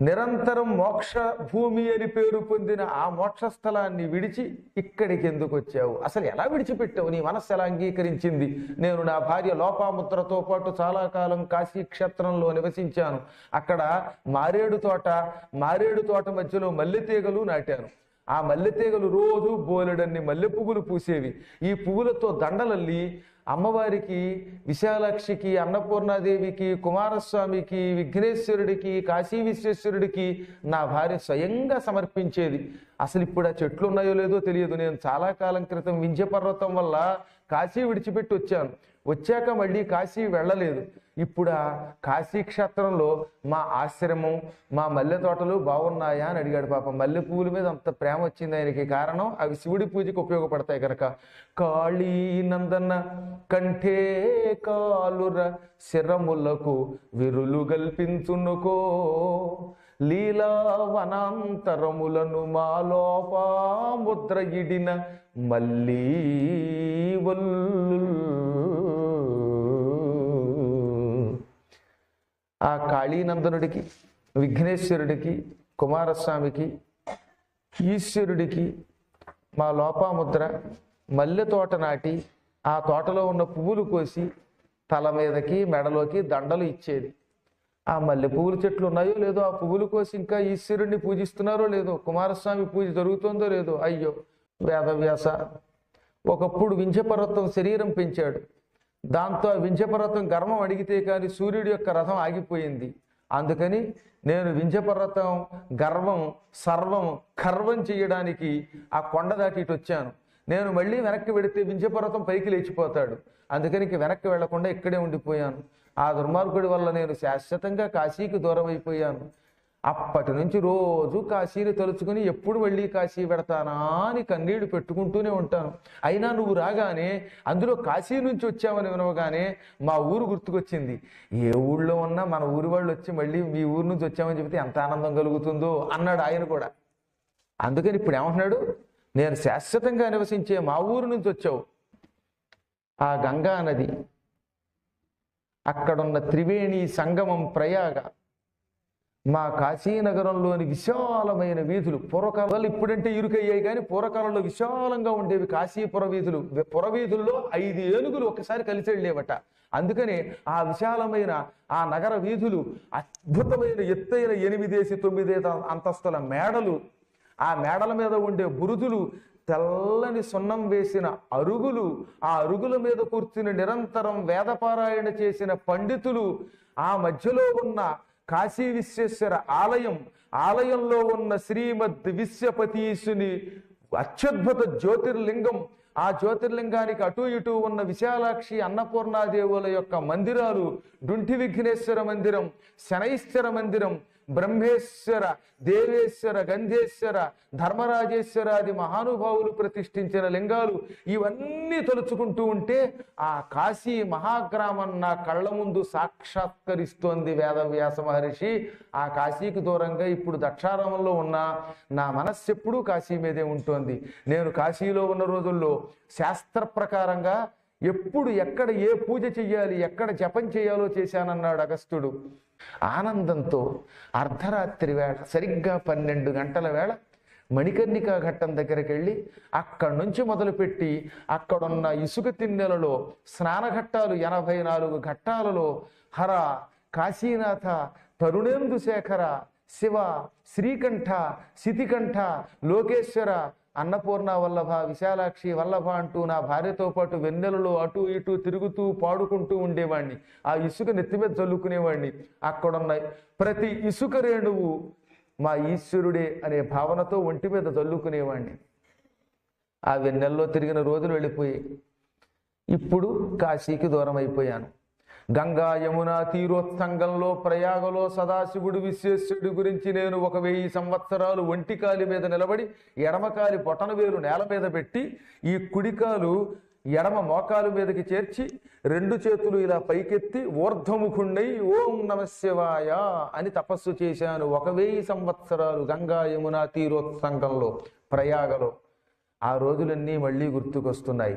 నిరంతరం మోక్ష భూమి అని పేరు పొందిన ఆ మోక్ష స్థలాన్ని విడిచి ఇక్కడికి ఎందుకు వచ్చావు? అసలు ఎలా విడిచిపెట్టావు? నీ మనస్సు ఎలా అంగీకరించింది? నేను నా భార్య లోపాముద్రతో పాటు చాలా కాలం కాశీ క్షేత్రంలో నివసించాను. అక్కడ మారేడు తోట మారేడు తోట మధ్యలో మల్లె తీగలు నాటాను. ఆ మల్లె తీగలు రోజు బోలెడన్ని మల్లె పువ్వులు పూసేవి. ఈ పువ్వులతో దండలల్లి అమ్మవారికి విశాలాక్షికి అన్నపూర్ణాదేవికి కుమారస్వామికి విఘ్నేశ్వరుడికి కాశీ విశ్వేశ్వరుడికి నా భార్య స్వయంగా సమర్పించేది. అసలు ఇప్పుడు ఆ చెట్లు ఉన్నాయో లేదో తెలియదు. నేను చాలా కాలం క్రితం వింధ్య పర్వతం వల్ల కాశీ విడిచిపెట్టి వచ్చాను. వచ్చాక మళ్ళీ కాశీ వెళ్ళలేదు. ఇప్పుడు ఆ కాశీ క్షేత్రంలో మా ఆశ్రమం మా మల్లె తోటలు బాగున్నాయా అని అడిగాడు పాపం. మల్లె పువ్వుల మీద అంత ప్రేమ వచ్చింది ఆయనకి. కారణం అవి శివుడి పూజకి ఉపయోగపడతాయి కనుక కాళీ నందన కంఠే కాలుర శిరములకు విరులు గల్పించునుకో. లీలా వనాంతరములను మాలోపా ముద్ర ఇడిన మళ్ళీ వల్లు ఆ కాళీనందనుడికి విఘ్నేశ్వరుడికి కుమారస్వామికి ఈశ్వరుడికి మా లోపాముద్ర మల్లె తోట నాటి ఆ తోటలో ఉన్న పువ్వులు కోసి తల మీదకి మెడలోకి దండలు ఇచ్చేది. ఆ మల్లె పువ్వుల చెట్లు ఉన్నాయో లేదో ఆ పువ్వులు కోసి ఇంకా ఈశ్వరుణ్ణి పూజిస్తున్నారో లేదో కుమారస్వామి పూజ జరుగుతుందో లేదో అయ్యో వేదవ్యాస ఒకప్పుడు వింధ్యపర్వతం శరీరం పెంచాడు. దాంతో వింజపర్వతం గర్వం అడిగితే కానీ సూర్యుడి యొక్క రథం ఆగిపోయింది. అందుకని నేను వింజపర్వతం గర్వం సర్వం కర్వం చేయడానికి ఆ కొండ దాటి ఇటు వచ్చాను. నేను మళ్ళీ వెనక్కి వెడితే వింజపర్వతం పైకి లేచిపోతాడు. అందుకని వెనక్కి వెళ్ళకుండా ఇక్కడే ఉండిపోయాను. ఆ దుర్మార్గుడి వల్ల నేను శాశ్వతంగా కాశీకి దూరం అయిపోయాను అప్పటి నుంచి రోజు కాశీని తలుచుకుని ఎప్పుడు వెళ్ళి కాశీ పెడతానా అని కన్నీళ్ళు పెట్టుకుంటూనే ఉంటాను. అయినా నువ్వు రాగానే అందులో కాశీ నుంచి వచ్చామని వినవగానే మా ఊరు గుర్తుకొచ్చింది. ఏ ఊళ్ళో ఉన్నా మన ఊరి వాళ్ళు వచ్చి మళ్ళీ మీ ఊరు నుంచి వచ్చామని చెబితే ఎంత ఆనందం కలుగుతుందో అన్నాడు ఆయన కూడా. అందుకని ఇప్పుడు ఏమంటున్నాడు? నేను శాశ్వతంగా నివసించే మా ఊరు నుంచి వచ్చావు. ఆ గంగా నది. అక్కడున్న త్రివేణి సంగమం ప్రయాగ. మా కాశీనగరంలోని విశాలమైన వీధులు పూర్వకాలంలో ఇప్పుడంటే ఇరుకయ్యాయి కానీ పూర్వకాలంలో విశాలంగా ఉండేవి కాశీపుర వీధులు. పురవీధుల్లో ఐదు ఏనుగులు ఒకసారి కలిసి వెళ్ళేవట. అందుకని ఆ విశాలమైన ఆ నగర వీధులు అద్భుతమైన ఎత్తైన ఎనిమిదేసి తొమ్మిది అంతస్తుల మేడలు. ఆ మేడల మీద ఉండే బురుజులు తెల్లని సున్నం వేసిన అరుగులు ఆ అరుగుల మీద కూర్చుని నిరంతరం వేదపారాయణ చేసిన పండితులు ఆ మధ్యలో ఉన్న కాశీ విశ్వేశ్వర ఆలయం ఆలయంలో ఉన్న శ్రీమద్ విశ్వపతీశుని అత్యద్భుత జ్యోతిర్లింగం ఆ జ్యోతిర్లింగానికి అటు ఇటు ఉన్న విశాలాక్షి అన్నపూర్ణాదేవుల యొక్క మందిరాలు డుంటి విఘ్నేశ్వర మందిరం శనైశ్వర మందిరం బ్రహ్మేశ్వర దేవేశ్వర గంధేశ్వర ధర్మరాజేశ్వరాది మహానుభావులు ప్రతిష్ఠించిన లింగాలు ఇవన్నీ తలుచుకుంటూ ఉంటే ఆ కాశీ మహాగ్రామం నా కళ్ళ ముందు సాక్షాత్కరిస్తోంది వేదవ్యాస మహర్షి. ఆ కాశీకి దూరంగా ఇప్పుడు దక్షారామంలో ఉన్న నా మనస్సు ఎప్పుడూ కాశీ మీదే ఉంటుంది. నేను కాశీలో ఉన్న రోజుల్లో శాస్త్ర ప్రకారంగా ఎప్పుడు ఎక్కడ ఏ పూజ చెయ్యాలి ఎక్కడ జపం చేయాలో చేశానన్నాడు అగస్త్యుడు ఆనందంతో అర్ధరాత్రి వేళ సరిగ్గా పన్నెండు గంటల వేళ మణికర్ణికా ఘట్టం దగ్గరికి వెళ్ళి అక్కడి నుంచి మొదలుపెట్టి అక్కడున్న ఇసుక తిన్నెలలో స్నానఘట్టాలు ఎనభై నాలుగు ఘట్టాలలో హర కాశీనాథ తరుణేందు శేఖర శివ శ్రీకంఠ సితికంఠ లోకేశ్వర అన్నపూర్ణ వల్లభ విశాలాక్షి వల్లభ అంటూ నా భార్యతో పాటు వెన్నెలలో అటు ఇటు తిరుగుతూ పాడుకుంటూ ఉండేవాణ్ణి. ఆ ఇసుక నెత్తి మీద చల్లుకునేవాడిని అక్కడున్న ప్రతి ఇసుక రేణువు మా ఈశ్వరుడే అనే భావనతో ఒంటి మీద చల్లుకునేవాడిని ఆ వెన్నెల్లో తిరిగిన రోజులు వెళ్ళిపోయాయి. ఇప్పుడు కాశీకి దూరం అయిపోయాను గంగా యమున తీరోత్సంగంలో ప్రయాగలో సదాశివుడు విశ్వేశ్వరుడి గురించి నేను ఒక వెయ్యి సంవత్సరాలు ఒంటికాలి మీద నిలబడి ఎడమకాలి పొటన వేలు నేల మీద పెట్టి ఈ కుడికాలు ఎడమ మోకాలు మీదకి చేర్చి రెండు చేతులు ఇలా పైకెత్తి ఊర్ధముఖుండై ఓం నమశివాయ అని తపస్సు చేశాను ఒక వెయ్యి సంవత్సరాలు గంగా యమున తీరోత్సంగంలో ప్రయాగలో. ఆ రోజులన్నీ మళ్ళీ గుర్తుకొస్తున్నాయి.